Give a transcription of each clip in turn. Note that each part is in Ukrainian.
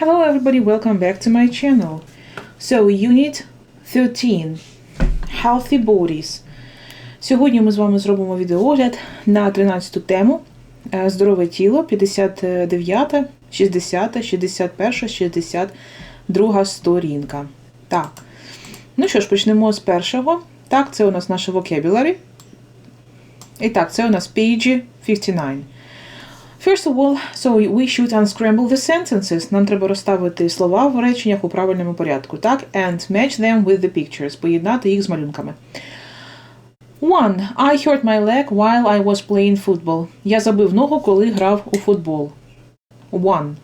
Hello everybody, welcome back to my channel. So, unit 13. Healthy Bodies. Сьогодні ми з вами зробимо відеоогляд на 13 тему е, Здорове тіло 59, 60, 61, 62 сторінка. Так. Ну що ж, почнемо з першого. Так, це у нас наше vocabulary. І так, це у нас page 59. First of all, so we should unscramble the sentences. Нам треба розставити слова в реченнях у правильному порядку, так? And match them with the pictures. Поєднати їх з малюнками. One. I hurt my leg while I was playing football. Я забив ногу, коли грав у футбол. One.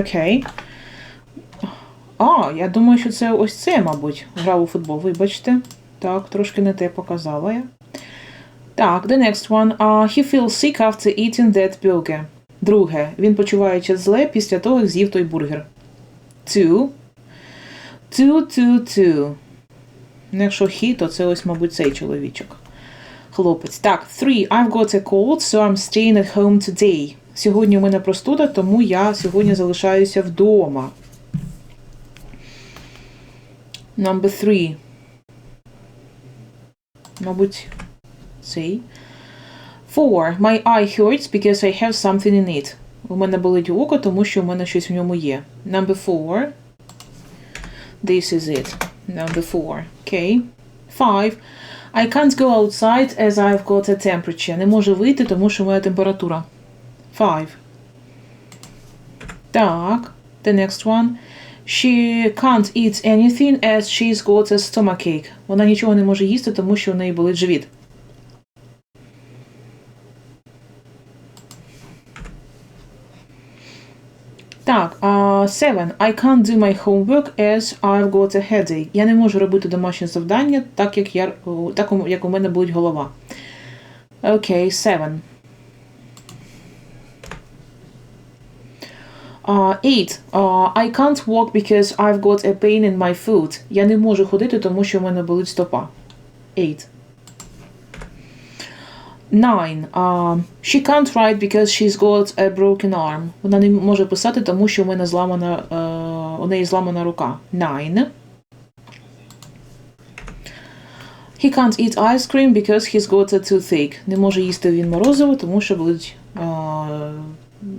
Окей. А, я думаю, що це ось це, мабуть, грав у футбол. Вибачте. Так, трошки не те показала я. Так, the next one. Uh, he feels sick after eating that burger. Друге. Він почувається зле після того, як з'їв той бургер. Two. Two, two, two. Ну, якщо he, то це ось, мабуть, цей чоловічок. Хлопець. Так, three. I've got a cold, so I'm staying at home today. Сьогодні у мене простуда, тому я сьогодні залишаюся вдома. Number three. Мабуть, цей. Four. My eye hurts because I have something in it. У мене болить око, тому що у мене щось в ньому є. Number four. This is it. Number four. Okay. Five. I can't go outside as I've got a temperature. Не можу вийти, тому що моя температура. Five. Так. The next one. She can't eat anything as she's got a stomachache. Вона нічого не може їсти, тому що у неї болить живіт. Так, uh, seven. I can't do my homework as I've got a headache. Я не можу робити домашнє завдання, так як я так як у мене болить голова. Окей, okay, seven. Uh, eight. Uh, I can't walk because I've got a pain in my foot. Я не можу ходити, тому що в мене болить стопа. Eight. Nine. Uh, she can't write because she's got a broken arm. Вона не може писати, тому що у мене зламана, uh, у неї зламана рука. Nine. He can't eat ice cream because he's got a toothache. Не може їсти він морозиво, тому що болить uh,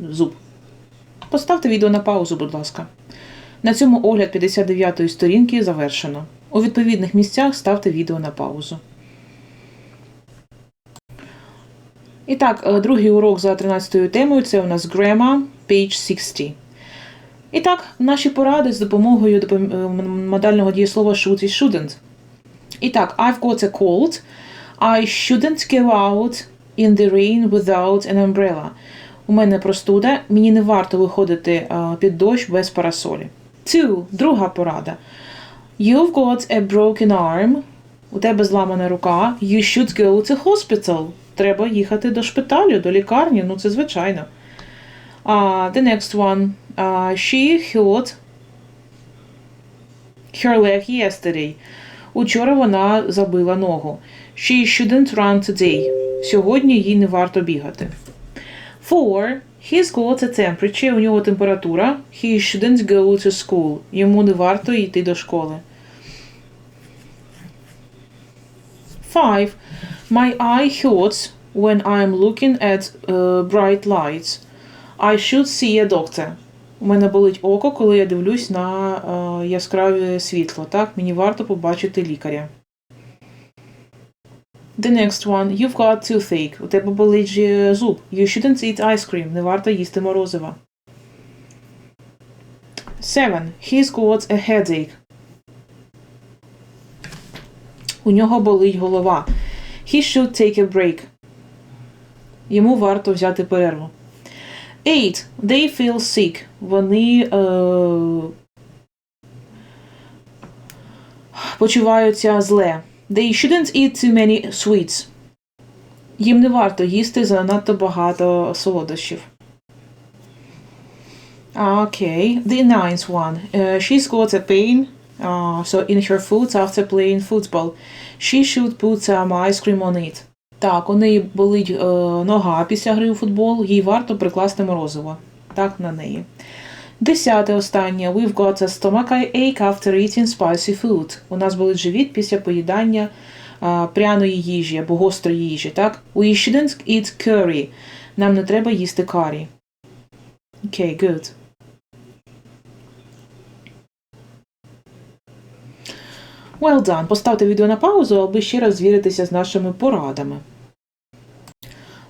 зуб. Поставте відео на паузу, будь ласка. На цьому огляд 59-ї сторінки завершено. У відповідних місцях ставте відео на паузу. І так, другий урок за 13 темою це у нас Grammar, page 60. І так, наші поради з допомогою модального дієслова should і shouldn't. І так, I've got a cold. I shouldn't go out in the rain without an umbrella. У мене простуда, мені не варто виходити під дощ без парасолі. Two. Друга порада. You've got a broken arm. У тебе зламана рука. You should go to hospital. Треба їхати до шпиталю, до лікарні. Ну, це звичайно. Uh, the next one. Uh, she hurt her leg yesterday. Учора вона забила ногу. She shouldn't run today. Сьогодні їй не варто бігати. Four. He's got a temperature. У нього температура. He shouldn't go to school. Йому не варто йти до школи. Five. My eye hurts when I'm looking at uh, bright lights. I should see a doctor. У мене болить око, коли я дивлюсь на uh, яскраве світло. Так, мені варто побачити лікаря. The next one. You've got toothache. У тебе болить зуб. You shouldn't eat ice cream. Не варто їсти морозива. Seven. He's got a headache. У нього болить голова. He should take a break. Йому варто взяти перерву. Eight. They feel sick. Вони е, почуваються зле. They shouldn't eat too many sweets. Їм не варто їсти занадто багато солодощів. Okay, the ninth one. Uh, she's got a pain uh, so in her foot after playing football. She should put some ice cream on it. Так, у неї болить е, нога після гри у футбол, їй варто прикласти морозиво. Так, на неї. Десяте останнє. We've got a stomach ache after eating spicy food. У нас болить живіт після поїдання а, пряної їжі або гострої їжі. Так? We shouldn't eat curry. Нам не треба їсти карі. Окей, okay, good. Well done. Поставте відео на паузу, аби ще раз звіритися з нашими порадами.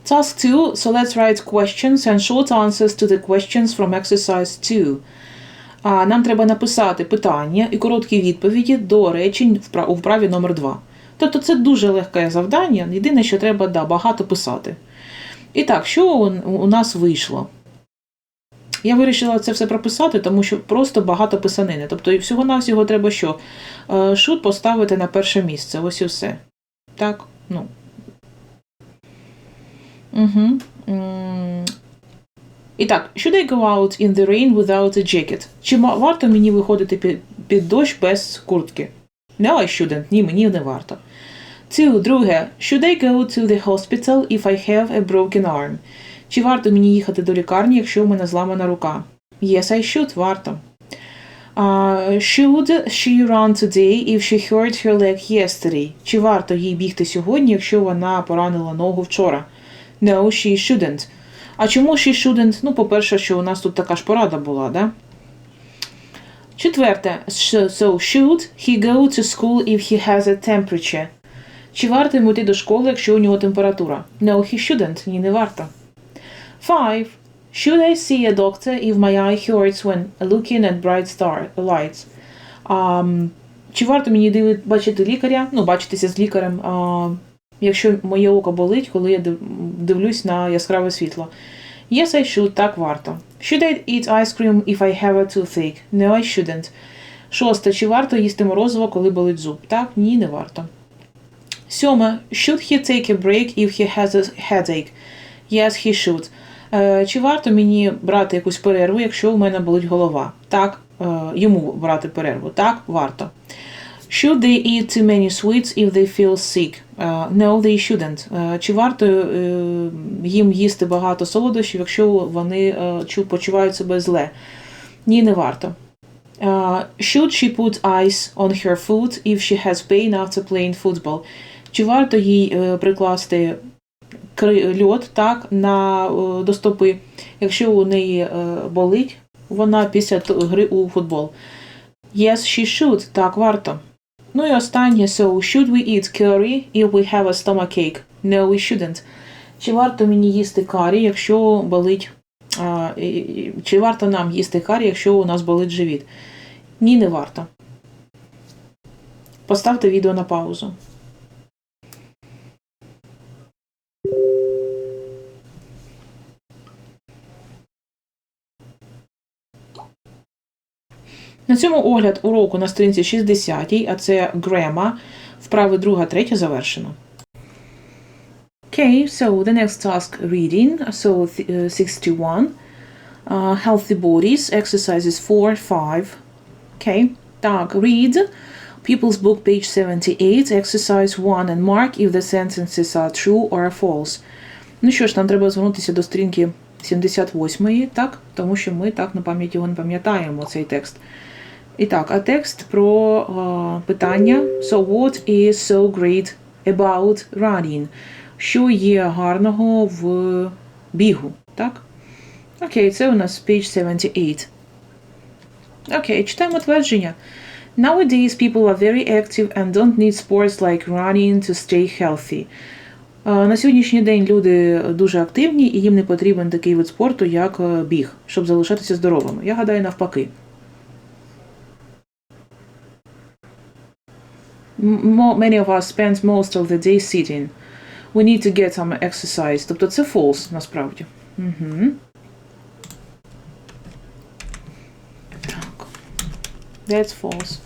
Task 2. So let's write questions and short answers to the questions from exercise 2. А нам треба написати питання і короткі відповіді до речень у вправі номер 2. Тобто це дуже легке завдання, єдине, що треба да, багато писати. І так, що у нас вийшло? Я вирішила це все прописати, тому що просто багато писанини. Тобто, всього-навсього треба що? Е, шут поставити на перше місце. Ось і все. Так, ну. Угу. І так, should I go out in the rain without a jacket? Чи варто мені виходити під, під дощ без куртки? No, I shouldn't. Ні, мені не варто. Two. Друге. Should I go to the hospital if I have a broken arm? Чи варто мені їхати до лікарні, якщо у мене зламана рука? Yes, I should. Варто. Uh, should she run today if she hurt her leg yesterday? Чи варто їй бігти сьогодні, якщо вона поранила ногу вчора? No, she shouldn't. А чому she shouldn't? Ну, по-перше, що у нас тут така ж порада була, да? Четверте. So, should he go to school if he has a temperature? Чи варто йому йти до школи, якщо у нього температура? No, he shouldn't. Ні, не варто. Five. Should I see a doctor if my eye hurts when looking at bright star lights? Um, чи варто мені бачити лікаря? Ну, бачитися з лікарем, uh, якщо моє око болить, коли я дивлюсь на яскраве світло? Yes, I should. Так варто. Should I eat ice cream if I have a toothache? No, I shouldn't. Шосте. Чи варто їсти морозиво, коли болить зуб? Так, ні, не варто. Сьоме. Should he take a break if he has a headache? Yes, he should. Е, чи варто мені брати якусь перерву, якщо у мене болить голова? Так, е, йому брати перерву. Так, варто. Should they eat too many sweets if they feel sick? Uh, no, they shouldn't. Uh, чи варто uh, їм їсти багато солодощів, якщо вони uh, почувають себе зле? Ні, не варто. Uh, should she put ice on her foot if she has pain after playing football? Чи варто їй uh, прикласти льот так, на, uh, до стопи, якщо у неї uh, болить вона після гри у футбол? Yes, she should. Так, варто. Ну і останнє, so should we eat curry if we have a stomach ache? No, we shouldn't. Чи варто мені їсти карі, якщо болить. А, Чи варто нам їсти карі, якщо у нас болить живіт? Ні, не варто. Поставте відео на паузу. На цьому огляд уроку на сторінці 60, а це грема, вправи 2, 3 завершено. Okay, so the next task reading. So uh, 61. Uh, healthy bodies, exercises 4, 5. Okay, так, read. People's book, page 78, exercise 1 and mark if the sentences are true or false. Ну що ж, нам треба звернутися до сторінки 78, так? Тому що ми так на пам'ять його не пам'ятаємо, цей текст. І так, а текст про uh, питання So what is so great about running? Що є гарного в бігу? Так? Окей, це у нас page 78. Окей, читаємо твердження. Nowadays people are very active and don't need sports like running to stay healthy. На сьогоднішній день люди дуже активні і їм не потрібен такий вид спорту, як біг, щоб залишатися здоровими. Я гадаю, навпаки. many of us spend most of the day sitting. We need to get some exercise. Тобто це false, насправді. Угу. Так. That's false.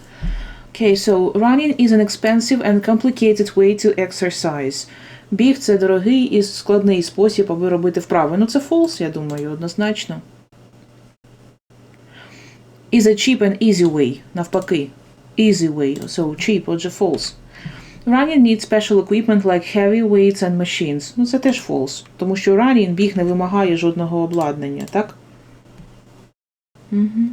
Okay, so running is an expensive and complicated way to exercise. Біг це дорогий і складний спосіб, аби робити вправи. Ну це false, я думаю, однозначно. Is a cheap and easy way. Навпаки Easy way, so cheap, отже false. Running needs special equipment like heavy weights and machines. Ну, це теж false, тому що running біг не вимагає жодного обладнання, так? Угу.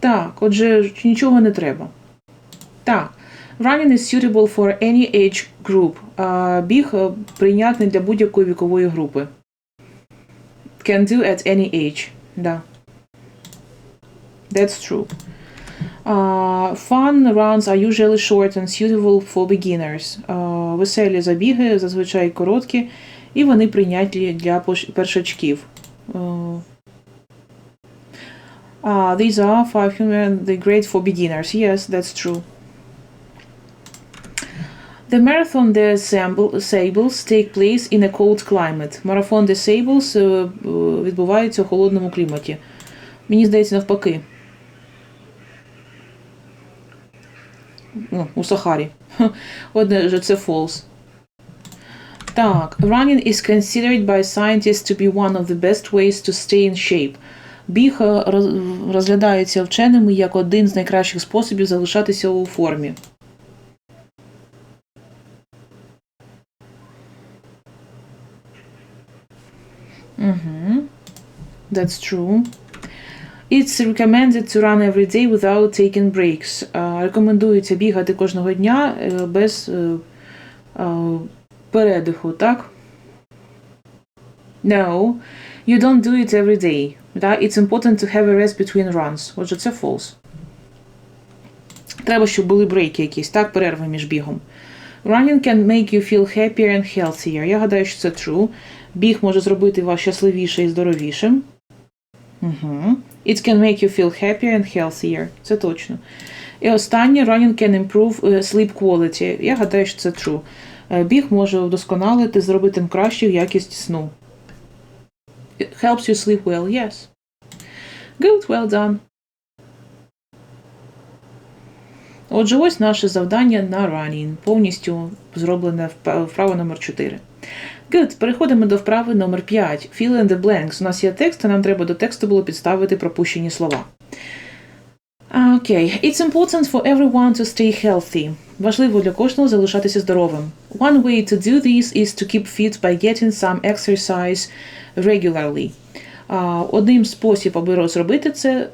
Так, отже, нічого не треба. Так. Running is suitable for any age group. А, біг е, прийнятний для будь-якої вікової групи. Can do at any age. Да. That's true. Uh, fun runs are usually short and suitable for beginners. Uh, веселі забіги зазвичай короткі, і вони прийнятні для першачків. Uh, uh, these are five human, they great for beginners. Yes, that's true. The marathon des Sables take place in a cold climate. Марафон des Sables е, е, відбувається у холодному кліматі. Мені здається, навпаки. Ну, у Сахарі. Одне же це false. Так, running is considered by scientists to be one of the best ways to stay in shape. Біг е, розглядається вченими як один з найкращих способів залишатися у формі. Угу. That's true. It's recommended to run every day without taking breaks. Рекомендується бігати кожного дня е, без е, е, передиху, так? No, you don't do it every day. Да? It's important to have a rest between runs. Отже, це false. Треба, щоб були брейки якісь, так, перерви між бігом. Running can make you feel happier and healthier. Я гадаю, що це true. Біг може зробити вас щасливіше і здоровішим. Угу. It can make you feel happier and healthier. Це точно. І останнє running can improve е, sleep quality. Я гадаю, що це true. Е, Біг може вдосконалити, зробити кращу якість сну. It helps you sleep well, yes. Good, well done. Отже, ось наше завдання на running. Повністю зроблене вп- вправа номер 4. Good. Переходимо до вправи номер 5. Fill in the blanks. У нас є текст, а нам треба до тексту було підставити пропущені слова. Окей. It's important for everyone to stay healthy. Важливо для кожного залишатися здоровим. One way to do this is to keep fit by getting some exercise regularly. Одним спосіб, аби зробити це,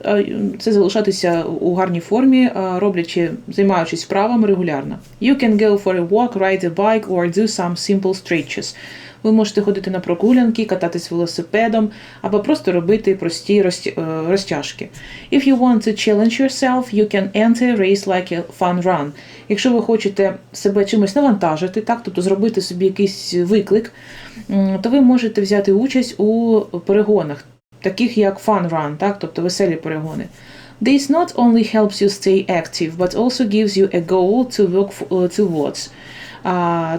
це залишатися у гарній формі, роблячи, займаючись вправами регулярно. You can go for a walk, ride a bike or do some simple stretches. Ви можете ходити на прогулянки, кататись велосипедом або просто робити прості е, розтяжки. If you want to challenge yourself, you can enter a race like a fun run. Якщо ви хочете себе чимось навантажити, так, тобто зробити собі якийсь виклик, то ви можете взяти участь у перегонах, таких як fun run, так, тобто веселі перегони. This not only helps you stay active, but also gives you a goal to work uh, towards.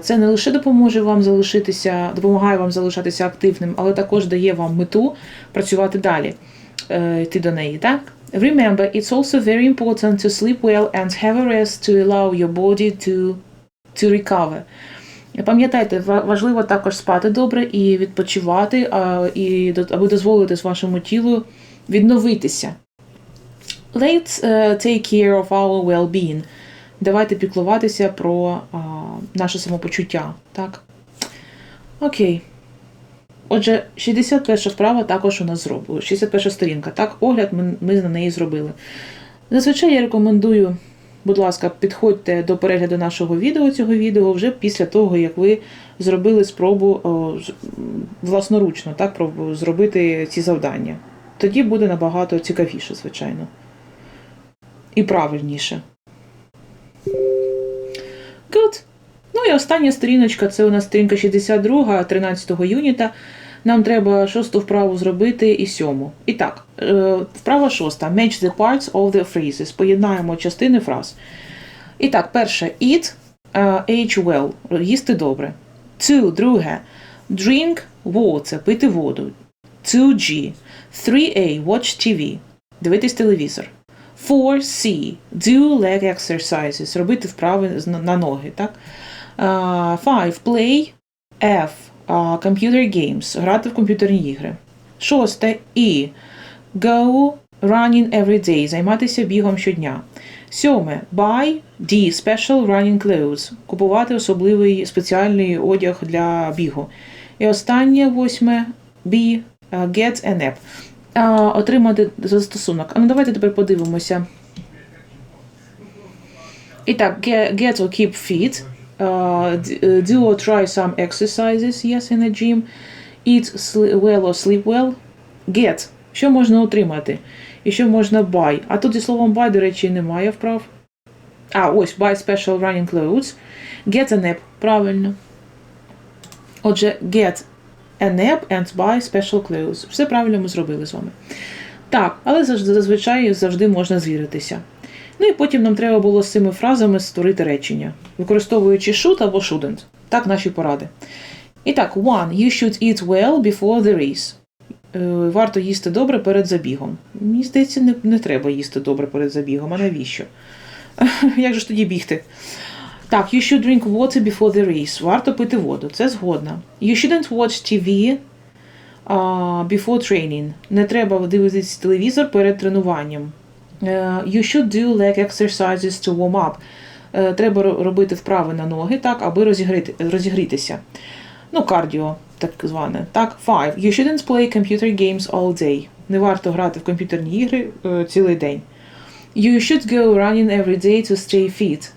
Це не лише допоможе вам залишитися, допомагає вам залишатися активним, але також дає вам мету працювати далі, е, йти до неї, так? Remember, it's also very important to sleep well and have a rest to allow your body to, to recover. Пам'ятайте, важливо також спати добре і відпочивати, і, аби дозволити вашому тілу відновитися. Let's uh, take care of our well-being. Давайте піклуватися про а, наше самопочуття. Так? Окей. Отже, 61 вправа також у нас зроблена. 61 сторінка. Так, огляд ми, ми на неї зробили. Зазвичай я рекомендую, будь ласка, підходьте до перегляду нашого відео, цього відео вже після того, як ви зробили спробу о, власноручно так, зробити ці завдання. Тоді буде набагато цікавіше, звичайно. І правильніше. І остання сторіночка це у нас сторінка 62, 13 юніта. Нам треба шосту вправу зробити і сьому. І так, е, вправа шоста. Match the parts of the phrases. Поєднаємо частини фраз. І так, перше eat, е, age well. Їсти добре. Two, друге. Drink water, пити воду. 2G. 3A, watch TV. Дивитись телевізор. 4C. Do leg exercises. Робити вправи на ноги, так? 5. Play. F. Computer games. Грати в комп'ютерні ігри. Шосте. E. Go running every day. Займатися бігом щодня. Сьоме. Buy D special running clothes. Купувати особливий спеціальний одяг для бігу. І останнє восьме B. Get an app. Отримати застосунок. А ну давайте тепер подивимося. І так, get or keep fit. Uh, uh, do or try some exercises, yes, in a gym. Eat well or sleep well. Get. Що можна отримати? І що можна buy. А тут зі словом buy, до речі, немає вправ. А, ось, buy special running clothes. Get an app. Правильно. Отже, get an app and buy special clothes. Все правильно ми зробили з вами. Так, але зазвичай завжди можна звіритися. Ну і потім нам треба було з цими фразами створити речення, використовуючи should або shouldn't. Так наші поради. І так, one. You should eat well before the race. Е, Варто їсти добре перед забігом. Мені здається, не, не треба їсти добре перед забігом, а навіщо? Як же ж тоді бігти? Так, you should drink water before the race. Варто пити воду, це згодна. You shouldn't watch TV uh, before training. Не треба дивитися телевізор перед тренуванням. Е, You should do leg exercises to warm up. Е, Треба робити вправи на ноги, так, аби розігріти, розігрітися. Ну, кардіо, так зване. Так, five. You shouldn't play computer games all day. Не варто грати в комп'ютерні ігри е, цілий день. You should go running every day to stay fit.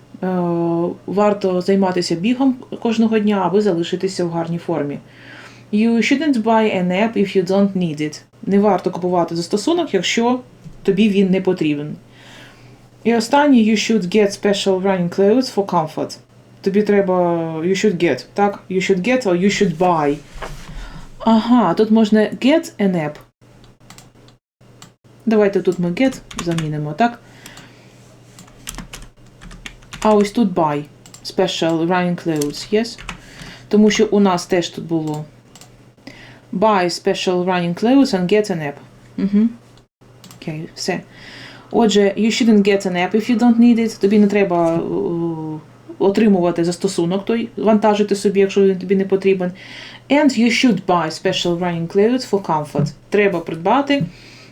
Варто займатися бігом кожного дня, аби залишитися в гарній формі. You shouldn't buy an app if you don't need it. Не варто купувати застосунок, якщо тобі він не потрібен. І останнє you should get special running clothes for comfort. Тобі треба you should get, так? You should get or you should buy. Ага, тут можна get an app. Давайте тут ми get замінимо, так? А ось тут buy. Special running clothes, yes? Тому що у нас теж тут було buy special running clothes and get an app. Угу. Окей, все. Отже, you shouldn't get an app if you don't need it. Тобі не треба е, отримувати застосунок той, вантажити собі, якщо він тобі не потрібен. And you should buy special running clothes for comfort. Треба придбати,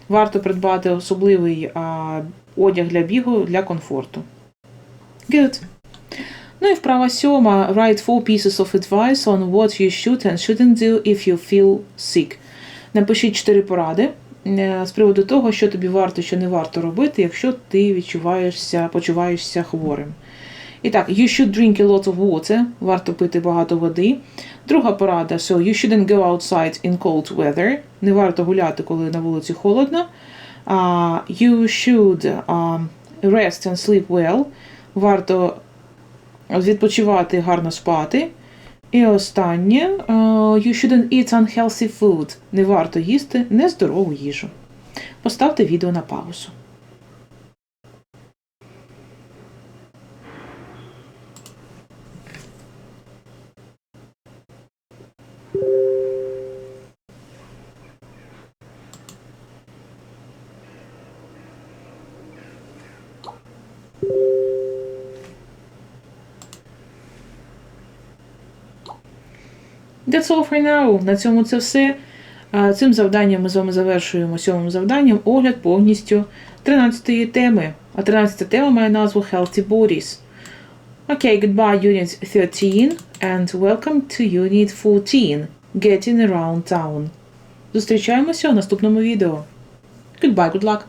варто придбати особливий а, одяг для бігу для комфорту. Good. Ну і вправа сьома. Write four pieces of advice on what you should and shouldn't do if you feel sick. Напишіть чотири поради е, з приводу того, що тобі варто, що не варто робити, якщо ти відчуваєшся, почуваєшся хворим. І так, you should drink a lot of water, варто пити багато води. Друга порада, so you shouldn't go outside in cold weather, не варто гуляти, коли на вулиці холодно. Uh, you should um, rest and sleep well, варто відпочивати, гарно спати. І останнє, uh, you shouldn't eat unhealthy food, не варто їсти нездорову їжу. Поставте відео на паузу. That's all for now. На цьому це все. Цим завданням ми з вами завершуємо сьомим завданням огляд повністю 13-ї теми. А 13 тема має назву Healthy Bodies. Okay, goodbye Unit 13 and welcome to Unit 14 Getting Around Town. Зустрічаємося у наступному відео. Goodbye, good luck!